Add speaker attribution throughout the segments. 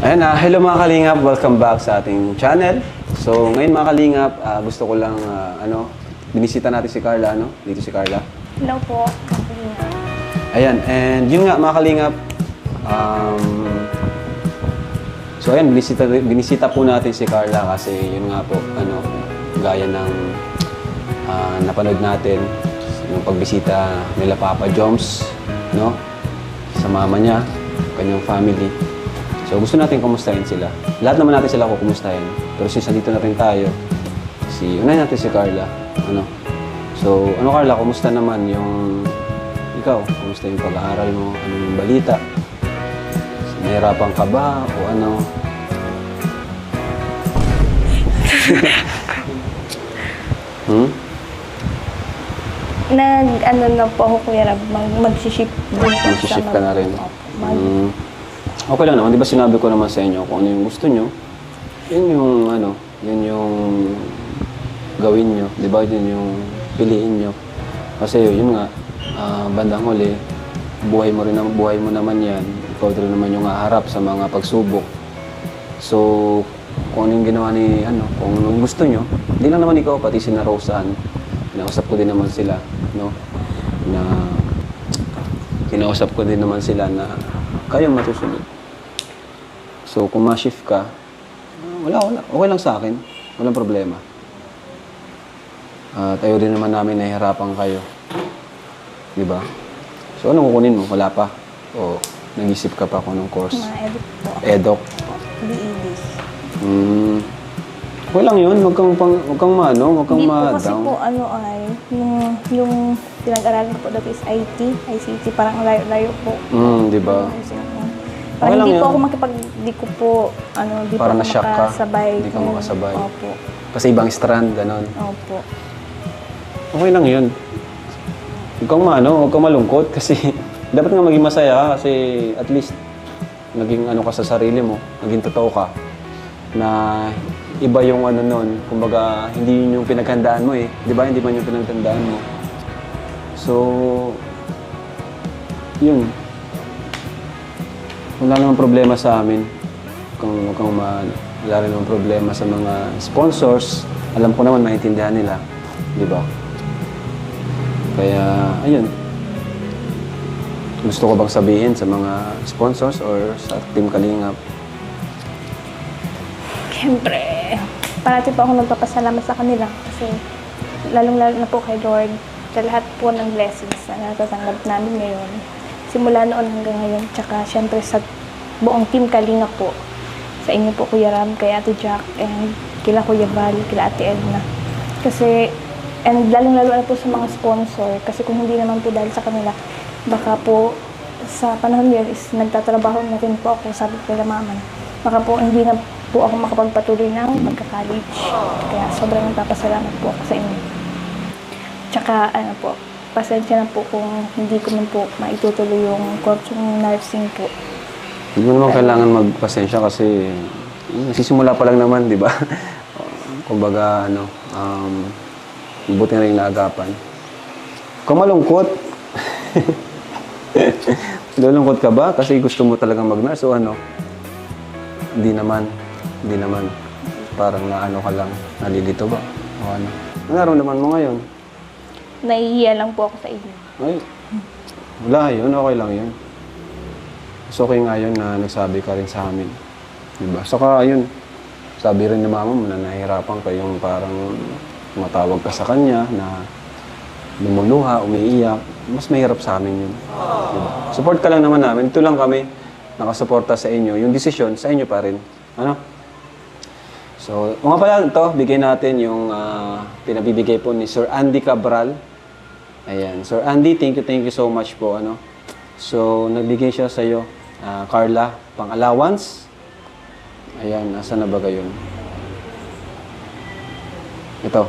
Speaker 1: Ayan, uh, hello mga kalingap, welcome back sa ating channel. So, ngayon mga kalingap, uh, gusto ko lang, uh, ano, binisita natin si Carla, ano? Dito si Carla.
Speaker 2: Hello po, kalingap.
Speaker 1: Ayan, and yun nga mga kalingap, um, so ayan, binisita, binisita po natin si Carla kasi yun nga po, ano, gaya ng uh, napanood natin, yung pagbisita nila Papa Joms, no? Sa mama niya, kanyang family. So gusto natin kumustahin sila. Lahat naman natin sila kukumustahin. Pero since nandito na rin tayo, si, unahin natin si Carla. Ano? So, ano Carla, kumusta naman yung ikaw? Kumusta yung pag-aaral mo? Ano yung balita? Nahirapan ka ba? O ano? hmm?
Speaker 2: Nag, ano na po ako, Kuya Rab, mag, mag din.
Speaker 1: Mag-shift ka na rin.
Speaker 2: Mag- hmm
Speaker 1: okay lang naman. Di ba sinabi ko naman sa inyo kung ano yung gusto nyo, yun yung ano, yun yung gawin nyo. Di ba? Yun yung piliin nyo. Kasi yun nga, uh, bandang huli, buhay mo rin naman, buhay mo naman yan. Ikaw rin naman yung aharap sa mga pagsubok. So, kung ano yung ginawa ni, ano, kung anong gusto nyo, hindi lang naman ikaw, pati si Narosaan, kinausap ko din naman sila, no? Na, kinausap ko din naman sila na kayang matusunod. So, kung ma-shift ka, ah, wala, wala. Okay lang sa akin. Walang problema. Uh, tayo rin naman namin nahihirapan kayo. Di ba? So, ano kukunin mo? Wala pa. O, nag-isip ka pa kung ng course?
Speaker 2: Mga edok po. Edok. BED.
Speaker 1: Hmm. Okay lang yun. Huwag kang, pang, huwag kang maano, huwag kang ma-down. po kasi
Speaker 2: po ano ay, yung, yung pinag-aralan ko po dati is IT, ICT, parang layo-layo po.
Speaker 1: Hmm, di ba? Yung-
Speaker 2: Parang okay hindi po yun. ako makipag, di ko po, ano, di Para po na-shock makasabay. Hindi
Speaker 1: ka Ganun. Mm, makasabay. Opo. Kasi ibang strand, ganun. Opo. Okay lang yun. Huwag kang maano, huwag kang malungkot kasi dapat nga maging masaya kasi at least naging ano ka sa sarili mo, naging totoo ka na iba yung ano nun, kumbaga hindi yun yung pinaghandaan mo eh. Di ba? Hindi man yung pinaghandaan mo. So, yun, wala namang problema sa amin. Kung, kung ma, wala rin namang problema sa mga sponsors, alam ko naman maintindihan nila. Di ba? Kaya, ayun. Gusto ko bang sabihin sa mga sponsors or sa Team Kalingap?
Speaker 2: Siyempre, parati po ako nagpapasalamat sa kanila kasi lalong-lalo na po kay Lord sa lahat po ng blessings na natatanggap namin ngayon simula noon hanggang ngayon. Tsaka syempre sa buong team Kalinga po. Sa inyo po Kuya Ram, kay Ate Jack, and kila Kuya Bal, kila Ate Edna. Kasi, and lalong-lalo na po sa mga sponsor. Kasi kung hindi naman po dahil sa kanila, baka po sa panahon yun is nagtatrabaho na rin po ako, sa ko kila mama. Baka po hindi na po ako makapagpatuloy ng magka college Kaya sobrang nagpapasalamat po ako sa inyo. Tsaka ano po, pasensya na po kung hindi ko man po maitutuloy yung course yung nursing po.
Speaker 1: Hindi mo naman kailangan magpasensya kasi nagsisimula pa lang naman, di ba? Kumbaga, ano, um, buti na rin naagapan. Kung malungkot, Lulungkot ka ba? Kasi gusto mo talaga mag-nurse o ano? Hindi naman. Hindi naman. Parang naano ka lang. Nalilito ba? O ano? Ano naman mo ngayon?
Speaker 2: Naihiya lang po ako sa inyo.
Speaker 1: Ay, wala yun. Okay lang yun. Mas okay nga yun na nagsabi ka rin sa amin. Diba? Saka yun, sabi rin ni mama mo na nahihirapan ka yung parang matawag ka sa kanya na lumuluha, umiiyak. Mas mahirap sa amin yun. Diba? Support ka lang naman namin. Ito lang kami nakasuporta sa inyo. Yung desisyon, sa inyo pa rin. Ano? So, mga pala ito, bigay natin yung uh, pinabibigay po ni Sir Andy Cabral. Ayan. Sir Andy, thank you, thank you so much po. Ano? So, nagbigay siya sa iyo, uh, ah, Carla, pang allowance. Ayan, nasa na ba gayon? Ito.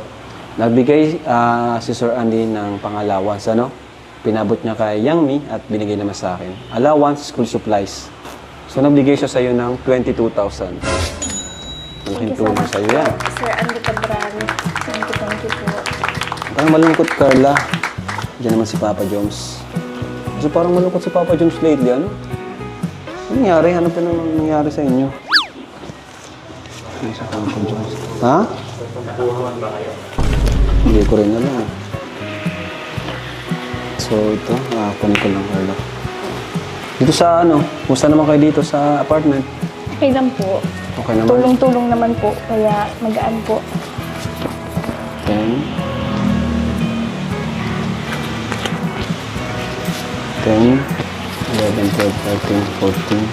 Speaker 1: Nagbigay uh, si Sir Andy ng pang-allowance. Ano? Pinabot niya kay Yang Mi at binigay naman sa akin. Allowance, school supplies. So, nagbigay siya sa iyo ng 22,000. Malaking tulong sa iyo yan.
Speaker 2: Sir Andy Cabrano. Thank you, thank you po.
Speaker 1: Ang malungkot, Carla. Diyan naman si Papa Jones. So parang malungkot si Papa Jones lately, ano? Ano nangyari? Ano pa naman nangyari sa inyo? Ay, sa Papa Jones. Ha? Hindi ko rin alam. So ito, nakakapon ko lang Carlo. Dito sa ano, kumusta naman kayo dito sa apartment? Okay lang po. Okay naman.
Speaker 2: Tulong-tulong naman po, kaya magaan po.
Speaker 1: Okay. 10, 11, 12, 13, 14.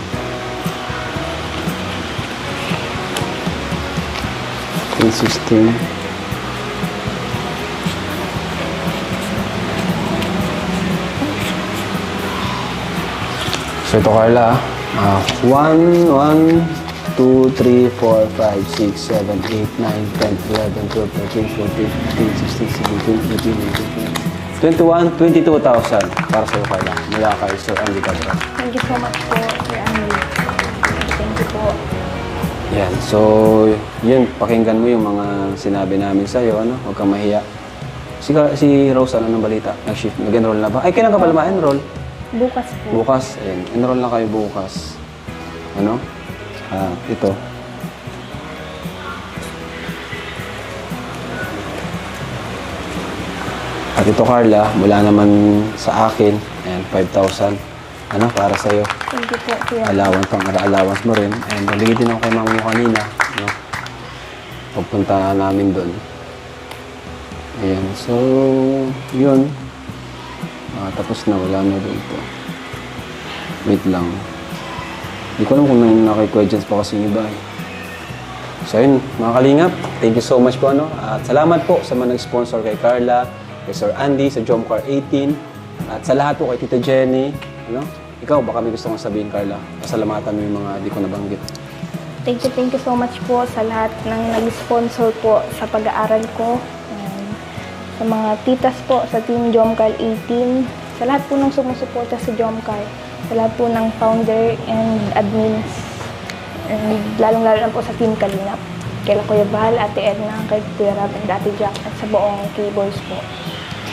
Speaker 1: Fifteen, sixteen, So ito Carla, ah, 1, 1, 2, 3, 4, 5, 6, 7, 8, 9, 10, 11, 12, 13, 14, 15, 16, 17, 18, 19, 20. 21, 22,000 para sa iyo kaya mula kay Sir Andy Cabral.
Speaker 2: Thank you so much po, Sir Andy. Thank you po.
Speaker 1: Yan. So, yun, pakinggan mo yung mga sinabi namin sa iyo, ano? Huwag kang mahiya. Si, si Rose, ano ng balita? Nag-shift, nag-enroll na ba? Ay, kailan ka pala ma-enroll? Bukas po. Bukas, ayun. Enroll na kayo bukas. Ano? Ah, ito. At ito Carla, mula naman sa akin, and 5,000. Ano, para sa'yo.
Speaker 2: Thank you po, Kuya.
Speaker 1: Allowance, pang allowance mo rin. And naligid din ako kay mama mo kanina. No? Pagpunta namin doon. Ayan, so, yun. Ah, tapos na, wala na dito. Wait lang. Hindi ko alam kung may naka-questions pa kasi yung iba eh. So yun, mga kalingap, thank you so much po ano. At salamat po sa mga nag-sponsor kay Carla, kay Sir Andy, sa Jomcar 18, at sa lahat po kay Tita Jenny. Ano? Ikaw, baka may gusto kong sabihin, Carla. Pasalamatan mo yung mga di ko nabanggit.
Speaker 2: Thank you, thank you so much po sa lahat ng nag-sponsor po sa pag-aaral ko. sa mga titas po sa Team Jomcar 18, sa lahat po ng sumusuporta sa Jomcar, sa lahat po ng founder and admins, and lalong-lalo na po sa Team Kalinap kay Kuya Bahal, Ate Edna, kay Kuya Rob, at Ate Jack, at sa buong k po.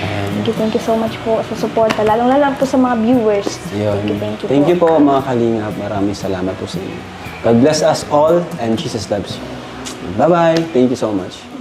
Speaker 2: Thank you, thank you so much po sa suporta, lalong-lalo po sa mga viewers.
Speaker 1: Yun. Thank you, thank you Thank po. you po mga kalingap. Maraming salamat po sa inyo. God bless us all and Jesus loves you. Bye-bye. Thank you so much.